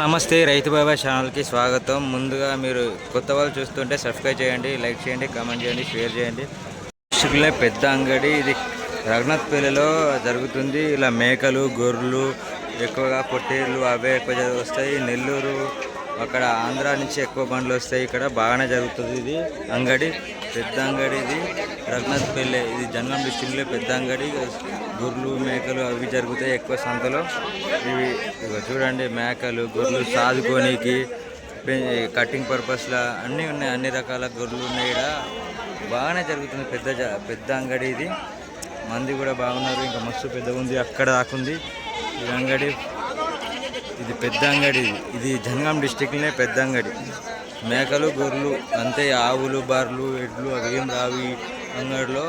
నమస్తే రైతు బాబా ఛానల్కి స్వాగతం. ముందుగా మీరు కొత్త వాళ్ళు చూస్తుంటే సబ్స్క్రైబ్ చేయండి లైక్ చేయండి కామెంట్ చేయండి షేర్ చేయండి. డిస్ట్రిక్ట్లో పెద్ద అంగడి ఇది రఘునాథ్పల్లిలో జరుగుతుంది. ఇలా మేకలు గొర్రెలు ఎక్కువగా పొట్టేళ్ళు అవే ఎక్కువ వస్తాయి. నెల్లూరు అక్కడ ఆంధ్ర నుంచి ఎక్కువ బండ్లు వస్తాయి ఇక్కడ. బాగానే జరుగుతుంది ఇది. అంగడి పెద్ద అంగడి ఇది. రఘునాథ్పల్లి ఇది జంగం డిస్టిక్లో పెద్ద అంగడి. గొర్రెలు మేకలు అవి జరుగుతాయి ఎక్కువ సంతలో. ఇవి చూడండి మేకలు గొర్రెలు సాదుకోనికి కటింగ్ పర్పస్లో అన్నీ ఉన్నాయి. అన్ని రకాల గొర్రెలు ఉన్నాయి ఇక్కడ బాగానే జరుగుతుంది. పెద్ద జ- పెద్ద అంగడి ఇది. మంది కూడా బాగున్నారు. ఇంకా మస్తు పెద్దగా ఉంది అక్కడ దాకుంది ఈ అంగడి ఇది పెద్ద అంగడి ఇది జంగం జనగాం డిస్టిక్లోనే పెద్ద అంగడి మేకలు గొర్రెలు అంతే ఆవులు బర్రెలు ఎడ్లు అవి ఏం రావు అంగడిలో.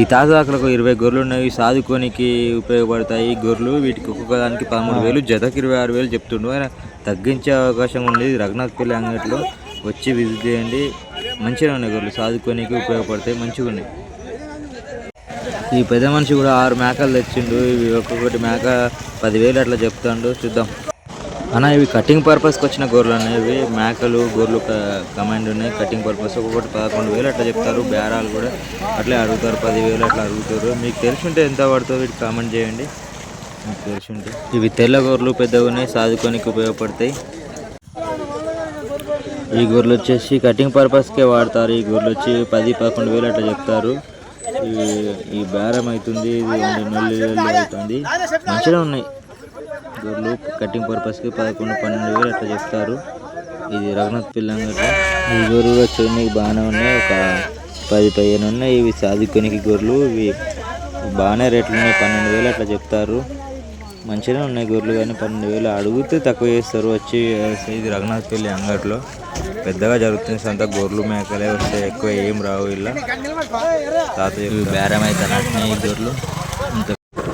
ఈ తాజాకులకు ఇరవై గొర్రెలు ఉన్నాయి. సాదుకోనికి ఉపయోగపడతాయి. గొర్రెలు వీటికి ఒక్కొక్క దానికి పదమూడు వేలు జతకి ఇరవై ఆరు వేలు చెప్తుండు. ఆయన తగ్గించే అవకాశం ఉంది. రఘునాథ్పల్లి అంగడిలో వచ్చి విజిట్ చేయండి. మంచిగా ఉన్నాయి గొర్రెలు. సాదుకోనికి ఉపయోగపడతాయి. మంచిగా ఉన్నాయి. ఈ పెద్ద మనిషి కూడా ఆరు మేకలు తెచ్చిండు. ఇవి ఒక్కొక్కటి మేక పదివేలు అట్లా చెప్తాడు. చూద్దాం. అన్న ఇవి కటింగ్ పర్పస్కి వచ్చిన గొర్రెలు అనేవి మేకలు గొర్రెలు కమాండ్ ఉన్నాయి కటింగ్ పర్పస్ ఒక్కొక్కటి పదకొండు వేలు అట్లా చెప్తారు బేరాలు కూడా అట్లే అడుగుతారు పదివేలు అట్లా అడుగుతారు. మీకు తెలిసి ఉంటే ఎంత పడుతుందో వీటి కామెంట్ చేయండి. మీకు తెలిసి ఉంటే ఇవి తెల్ల గొర్రెలు పెద్దగా ఉన్నాయి సాధుకోనికి ఉపయోగపడతాయి. ఈ గొర్రెలు వచ్చేసి కటింగ్ పర్పస్కే వాడతారు. ఈ గొర్రెలు వచ్చి పది పదకొండు వేలు అట్లా చెప్తారు. ఈ ఈ బేరం అవుతుంది ఇది రెండు నెలలు వేలు అవుతుంది. మంచిగా ఉన్నాయి. గొర్రెలు కటింగ్ పర్పస్కి పదకొండు పన్నెండు వేలు అట్లా చెప్తారు? ఇది రఘునాథ్ పిల్లంగట ఈ గొర్రెలు వచ్చి బాగానే ఉన్నాయి. ఒక పది పదిహేను ఉన్నాయి. ఇవి సాదుకోనికి గొర్రెలు. ఇవి బాగానే రేట్లు ఉన్నాయి. పన్నెండు వేలు అట్లా చెప్తారు? మంచిగా ఉన్నాయి గొర్రెలు కానీ పన్నెండు వేలు. అడిగితే తక్కువ చేస్తారు. వచ్చి ఇది రఘునాథ్ పెళ్ళి అంగట్లో. పెద్దగా జరుగుతుంది సంత. గొర్రెలు మేకలే వస్తాయి ఎక్కువ ఏం రావు ఇలా. తాతయ్య బేరం అయితే ఈ గొర్రెలు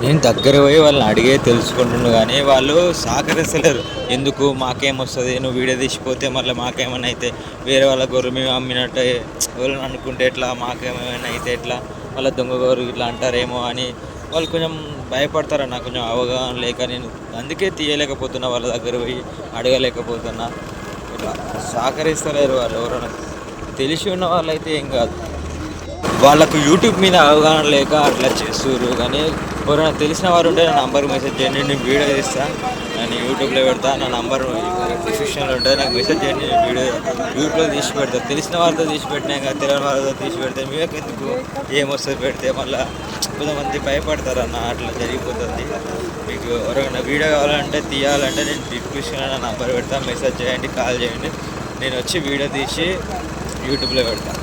నేను దగ్గర పోయి వాళ్ళని అడిగే తెలుసుకుంటుండు కానీ వాళ్ళు సహకరిస్తలేరు. ఎందుకు? మాకేం వస్తుంది? నువ్వు వీడియో తీసిపోతే మళ్ళీ మాకేమైనా అయితే వేరే వాళ్ళ గొర్రె మేము అమ్మినట్టు ఎవరైనా అనుకుంటే ఎట్లా? మాకేమైనా అయితే ఎట్లా? వాళ్ళ దొంగ గొర్రె ఇట్లా అంటారేమో అని వాళ్ళు కొంచెం భయపడతారు నాకు కొంచెం అవగాహన లేక నేను అందుకే తీయలేకపోతున్నా వాళ్ళ దగ్గర పోయి అడగలేకపోతున్నా. ఇట్లా సహకరిస్తలేరు వాళ్ళు ఎవరైనా. తెలిసి ఉన్న వాళ్ళైతే ఏం కాదు. వాళ్ళకు యూట్యూబ్ మీద అవగాహన లేక అట్లా చేస్తుర్రు. కానీ ఎవరైనా తెలిసిన వారు ఉంటే నా నంబర్ మెసేజ్ చేయండి నేను వీడియో తీస్తా. నేను యూట్యూబ్లో పెడతా నా నంబర్ డిస్క్రిప్షన్లో ఉంటుంది. నాకు మెసేజ్ చేయండి నేను వీడియో యూట్యూబ్లో తీసి పెడతా. తెలిసిన వారితో తీసి పెట్టినాక తెలియని వారితో తీసి పెడితే మీకు ఎందుకు ఏమొస్తుంది పెడితే మళ్ళీ కొంతమంది భయపడతారు అన్న అట్లా జరిగిపోతుంది. మీకు ఎవరైనా వీడియో కావాలంటే తీయాలంటే నేను డిస్క్రిప్షన్లో నా నంబర్ పెడతా. మెసేజ్ చేయండి కాల్ చేయండి. నేను వచ్చి వీడియో తీసి యూట్యూబ్లో పెడతాను